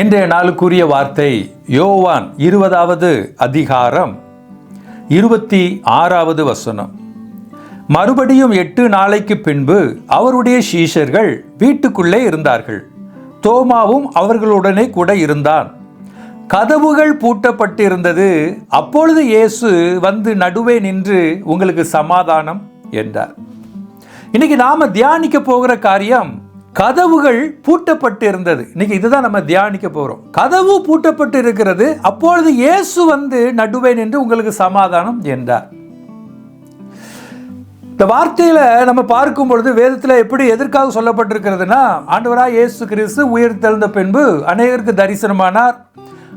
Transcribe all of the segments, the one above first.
இன்றைய நாளுக்குரிய வார்த்தை யோவான் இருபதாவது அதிகாரம் இருபத்தி ஆறாவது வசனம். மறுபடியும் எட்டு நாளைக்கு பின்பு அவருடைய சீஷர்கள் வீட்டுக்குள்ளே இருந்தார்கள். தோமாவும் அவர்களுடனே கூட இருந்தான். கதவுகள் பூட்டப்பட்டிருந்தது. அப்பொழுது இயேசு வந்து நடுவே நின்று உங்களுக்கு சமாதானம் என்றார். இன்னைக்கு நாம தியானிக்க போகிற காரியம் கதவுகள் பூட்டப்பட்டு இருந்தது இன்னைக்கு இதுதான் நம்ம தியானிக்க போகிறோம் கதவு பூட்டப்பட்டு இருக்கிறது அப்பொழுது இயேசு வந்து நடுவே நின்று உங்களுக்கு சமாதானம் என்றார். இந்த வார்த்தையில நம்ம பார்க்கும் பொழுது வேதத்தில் எப்படி எதற்காக சொல்லப்பட்டிருக்கிறதுனா ஆண்டவராக இயேசு கிறிஸ்து உயிர் தெழுந்த பின்பு அநேகருக்கு தரிசனமானார்.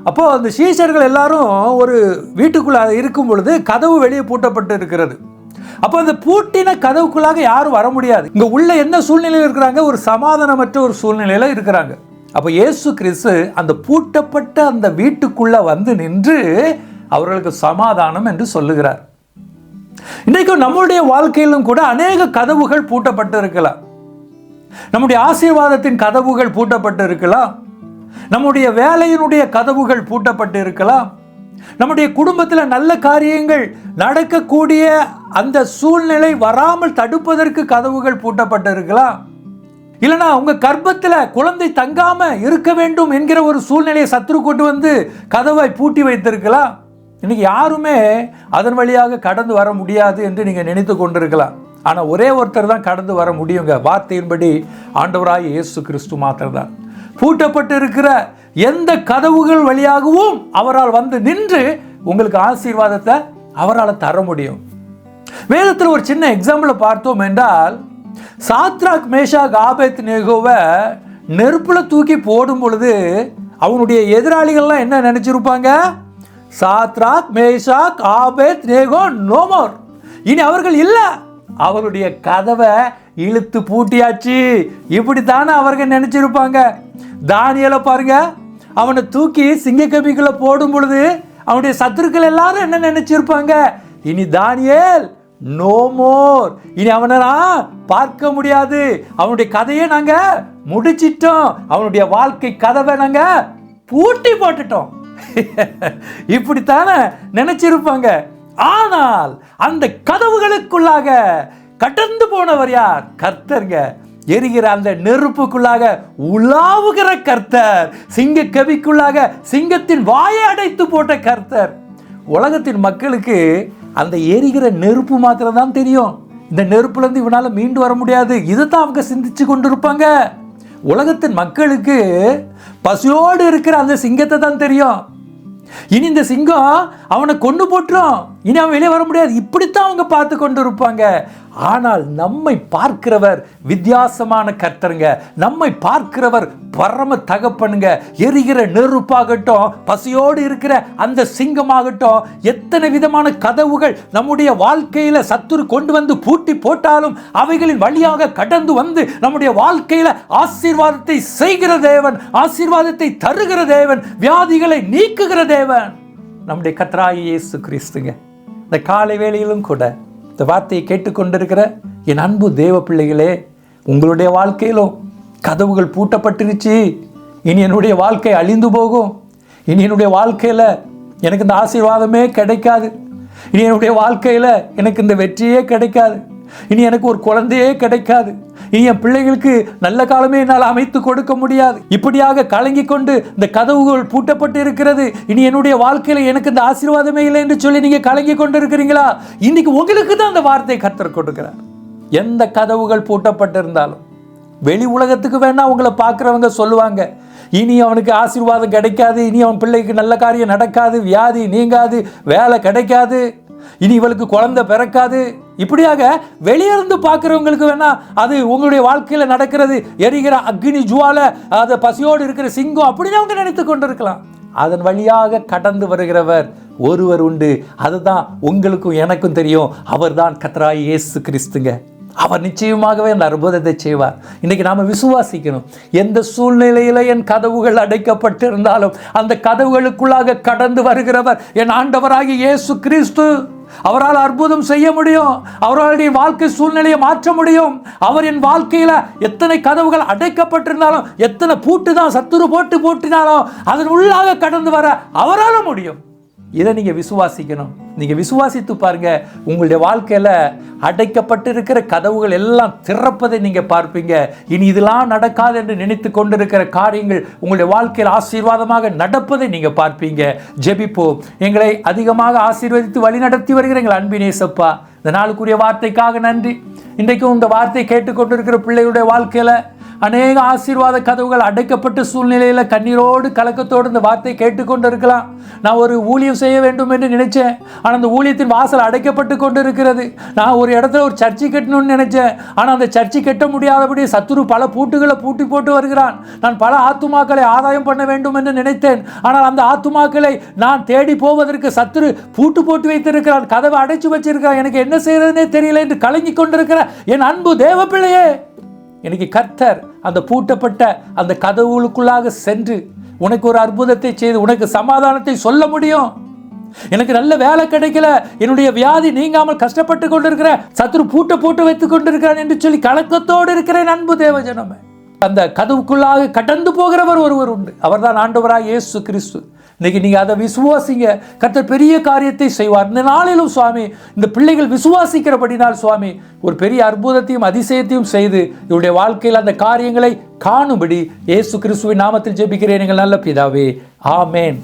அப்போ அந்த சீஷர்கள் எல்லாரும் ஒரு வீட்டுக்குள்ள இருக்கும் பொழுது கதவு வெளியே பூட்டப்பட்டு இருக்கிறது அப்போ அந்த பூட்டின கதவுக்குள்ளாக யாரும் வர முடியாது. இங்க உள்ள என்ன சூழ்நிலையில் இருக்கிறாங்க? ஒரு சமாதானமற்ற ஒரு சூழ்நிலையில இருக்கிறாங்க. அப்போ இயேசு கிறிஸ்து அந்த பூட்டப்பட்ட அந்த வீட்டுக்குள்ள வந்து நின்று அவர்களுக்கு சமாதானம் என்று சொல்லுகிறார். இன்றைக்கும் நம்மளுடைய வாழ்க்கையிலும் கூட அநேக கதவுகள் பூட்டப்பட்டு இருக்கலாம் நம்முடைய ஆசீர்வாதத்தின் கதவுகள் பூட்டப்பட்டு இருக்கலாம் நம்முடைய வேலையினுடைய கதவுகள் பூட்டப்பட்டு இருக்கலாம் நம்முடைய குடும்பத்தில் நல்ல காரியங்கள் நடக்கக்கூடிய அந்த சூழ்நிலை வராமல் தடுப்பதற்கு கதவுகள் பூட்டப்பட்டிருக்கலாம் இல்லைனா உங்க கர்ப்பத்தில் குழந்தை தங்காம இருக்க வேண்டும் என்கிற ஒரு சூழ்நிலையை சத்துரு கொண்டு வந்து கதவை பூட்டி வைத்திருக்கலாம் இன்னைக்கு யாருமே அதன் வழியாக கடந்து வர முடியாது என்று நீங்க நினைத்து கொண்டிருக்கலாம் ஆனா ஒரே ஒருத்தர் தான் கடந்து வர முடியுங்க. வார்த்தையின்படி ஆண்டவராய் இயேசு கிறிஸ்து மாத்திரம் தான் பூட்டப்பட்டு இருக்கிற எந்த கதவுகள் வழியாகவும் அவரால் வந்து நின்று உங்களுக்கு ஆசீர்வாதத்தை அவரால் தர முடியும். வேதத்தில் ஒரு சின்ன எக்ஸாம்பிளை பார்த்தோம் என்றால் சாத்ராக் மேஷாக் காபேத் நேகோவை நெருப்பில் தூக்கி போடும் பொழுது அவனுடைய எதிராளிகள்லாம் என்ன நினைச்சிருப்பாங்க? Shadrach Meshach Abednego no more. இனி அவர்கள் இல்லை. அவருடைய கதவை இழுத்து பூட்டியாச்சு. இப்படித்தானே அவர்கள் நினைச்சிருப்பாங்க. தானியலை பாருங்க. அவனை தூக்கி சிங்கக்கபிக்குள்ள போடும் பொழுது அவனுடைய சத்துருக்கள் எல்லாரும் என்ன நினைச்சிருப்பாங்க? இனி தானியல் நோ மோர் இனி அவனை பார்க்க முடியாது. அவனுடைய கதையை நாங்க முடிச்சிட்டோம். அவனுடைய வாழ்க்கை கதவை நாங்க பூட்டி போட்டுட்டோம். இப்படித்தானே நினைச்சிருப்பாங்க. ஆனால் அந்த கதவுகளுக்குள்ளாக கடந்து போனவர் யார்? கர்த்தருங்க. எரிகிற அந்த நெருப்புக்குள்ளாக உலாவுகிற கர்த்தர் சிங்க கவிக்குள்ளாக சிங்கத்தின் வாயை அடைத்து போட்ட கர்த்தர். உலகத்தின் மக்களுக்கு அந்த எரிகிற நெருப்பு மாத்திரம் தான் தெரியும். இந்த நெருப்புலேருந்து இவனால் மீண்டு வர முடியாது. இதை தான் அவங்க சிந்திச்சு கொண்டிருப்பாங்க. உலகத்தின் மக்களுக்கு பசியோடு இருக்கிற அந்த சிங்கத்தை தான் தெரியும். இனி இந்த சிங்கம் அவனை கொண்டு போட்டுரும். இனி அவன் வெளியே வர முடியாது. இப்படித்தான் அவங்க பார்த்து கொண்டு இருப்பாங்க ஆனால் நம்மை பார்க்கிறவர் வித்தியாசமான கர்த்தருங்க. நம்மை பார்க்கிறவர் பரம தகப்பனுங்க. எரிகிற நெருப்பாகட்டும் பசியோடு இருக்கிற அந்த சிங்கமாகட்டும் எத்தனை விதமான கதவுகள் நம்முடைய வாழ்க்கையில சத்துரு கொண்டு வந்து பூட்டி போட்டாலும் அவைகளின் வழியாக கடந்து வந்து நம்முடைய வாழ்க்கையில ஆசீர்வாதத்தை செய்கிற தேவன் ஆசீர்வாதத்தை தருகிற தேவன் வியாதிகளை நீக்குகிற தேவன். நம்முடைய கத்ராயேசு கிறிஸ்துங்க. இந்த காலை வேளையிலும் கூட இந்த வார்த்தையை கேட்டுக்கொண்டிருக்கிற என் அன்பு தேவ பிள்ளைகளே உங்களுடைய வாழ்க்கையிலும் கதவுகள் பூட்டப்பட்டுருச்சு. இனி என்னுடைய வாழ்க்கை அழிந்து போகும். இனி என்னுடைய வாழ்க்கையில் எனக்கு இந்த ஆசீர்வாதமே கிடைக்காது. இனி என்னுடைய வாழ்க்கையில் எனக்கு இந்த வெற்றியே கிடைக்காது. இனி எனக்கு ஒரு குழந்தையே கிடைக்காது. இனி என் பிள்ளைகளுக்கு நல்ல காலமே என்னால் அமைத்து கொடுக்க முடியாது. இப்படியாக கலங்கி கொண்டு இந்த கதவுகள் பூட்டப்பட்டு இருக்கிறது. இனி என்னுடைய வாழ்க்கையில் எனக்கு இந்த ஆசீர்வாதமே இல்லை என்று சொல்லி நீங்கள் கலங்கி கொண்டு இருக்கிறீங்களா இன்னைக்கு உங்களுக்கு தான் அந்த வார்த்தை கத்தர் கொடுக்கிறார். எந்த கதவுகள் பூட்டப்பட்டிருந்தாலும் வெளி உலகத்துக்கு வேணா உங்களை பார்க்குறவங்க சொல்லுவாங்க இனி அவனுக்கு ஆசீர்வாதம் கிடைக்காது இனி அவன் பிள்ளைக்கு நல்ல காரியம் நடக்காது வியாதி நீங்காது வேலை கிடைக்காது இனி இவளுக்கு குழந்தை பிறக்காது. இப்படியாக வெளியிருந்து பார்க்குறவங்களுக்கு வேணா அது உங்களுடைய வாழ்க்கையில் நடக்கிறது எரிகிற அக்னி ஜுவால அது பசியோடு இருக்கிற சிங்கம் அப்படின்னு அவங்க நினைத்து கொண்டிருக்கலாம். அதன் வழியாக கடந்து வருகிறவர் ஒருவர் உண்டு. அதுதான் உங்களுக்கும் எனக்கும் தெரியும். அவர்தான் கத்ராய் இயேசு கிறிஸ்துங்க. அவர் நிச்சயமாகவே அந்த அற்புதத்தை செய்வார். இன்றைக்கி நாம் விசுவாசிக்கணும். எந்த சூழ்நிலையில் என் கதவுகள் அடைக்கப்பட்டிருந்தாலும் அந்த கதவுகளுக்குள்ளாக கடந்து வருகிறவர் என் ஆண்டவராகி இயேசு கிறிஸ்து. அவரால் அற்புதம் செய்ய முடியும். அவர்களுடைய வாழ்க்கை சூழ்நிலையை மாற்ற முடியும். அவர் என் வாழ்க்கையில் எத்தனை கதவுகள் அடைக்கப்பட்டிருந்தாலும் எத்தனை பூட்டு தான் சத்துரு போட்டு பூட்டினாலும் அதன் உள்ளாக கடந்து வர அவரால் முடியும். இதை நீங்கள் விசுவாசிக்கணும். நீங்கள் விசுவாசித்து பாருங்கள் உங்களுடைய வாழ்க்கையில் அடைக்கப்பட்டு இருக்கிற கதவுகள் எல்லாம் திறப்பதை நீங்கள் பார்ப்பீங்க. இனி இதெல்லாம் நடக்காது என்று நினைத்து கொண்டிருக்கிற காரியங்கள் உங்களுடைய வாழ்க்கையில் ஆசீர்வாதமாக நடப்பதை நீங்கள் பார்ப்பீங்க. ஜெபிப்போம் எங்களை அதிகமாக ஆசீர்வதித்து வழிநடத்தி வருகிற எங்கள் அன்பினேசப்பா இந்த நாளுக்குரிய வார்த்தைக்காக நன்றி. இன்றைக்கும் இந்த வார்த்தை கேட்டுக்கொண்டிருக்கிற பிள்ளைகளுடைய வாழ்க்கையில் அநேக ஆசீர்வாத கதவுகள் அடைக்கப்பட்ட சூழ்நிலையில் கண்ணீரோடு கலக்கத்தோடு இந்த வார்த்தை கேட்டுக்கொண்டு இருக்கலாம் நான் ஒரு ஊழியம் செய்ய வேண்டும் என்று நினைச்சேன். ஆனால் அந்த ஊழியத்தின் வாசல் அடைக்கப்பட்டு கொண்டு இருக்கிறது நான் ஒரு இடத்துல ஒரு சர்ச்சை கட்டணும்னு நினைச்சேன். ஆனால் அந்த சர்ச்சை கட்ட முடியாதபடி சத்துரு பல பூட்டுகளை பூட்டி போட்டு வருகிறான். நான் பல ஆத்துமாக்களை ஆதாயம் பண்ண வேண்டும் என்று நினைத்தேன். ஆனால் அந்த ஆத்துமாக்களை நான் தேடி போவதற்கு சத்துரு பூட்டு போட்டு வைத்திருக்கிறான் கதவை அடைச்சு வச்சிருக்கிறான் எனக்கு என்ன செய்யறதுனே தெரியல என்று கலங்கி கொண்டிருக்கிற என் அன்பு தேவ பிள்ளையே இன்னைக்கு கர்த்தர் அந்த பூட்டப்பட்ட அந்த கதவுகளுக்குள்ளாக சென்று உனக்கு ஒரு அற்புதத்தை செய்து உனக்கு சமாதானத்தை சொல்ல முடியும். எனக்கு நல்ல வேலை கிடைக்கல. என்னுடைய வியாதி நீங்காமல் கஷ்டப்பட்டு கொண்டிருக்கிற சத்துரு பூட்ட போட்டு வைத்துக் கொண்டிருக்கிறான் என்று சொல்லி கலக்கத்தோடு இருக்கிறேன் அன்பு தேவஜனமே. அந்த கதவுக்குள்ளாக கடந்து போகிறவர் ஒருவர் உண்டு. அவர்தான் ஆண்டவராக இயேசு கிறிஸ்து. இன்னைக்கு நீங்கள் அதை விசுவாசிங்க. கர்த்தர் பெரிய காரியத்தை செய்வார். இந்த நாளிலும் சுவாமி இந்த பிள்ளைகள் விசுவாசிக்கிறபடினால் சுவாமி ஒரு பெரிய அற்புதத்தையும் அதிசயத்தையும் செய்து இவருடைய வாழ்க்கையில் அந்த காரியங்களை காணும்படி இயேசு கிறிஸ்துவின் நாமத்தில் ஜெபிக்கிறேன் எங்கள் நல்ல பிதாவே. ஆமேன்.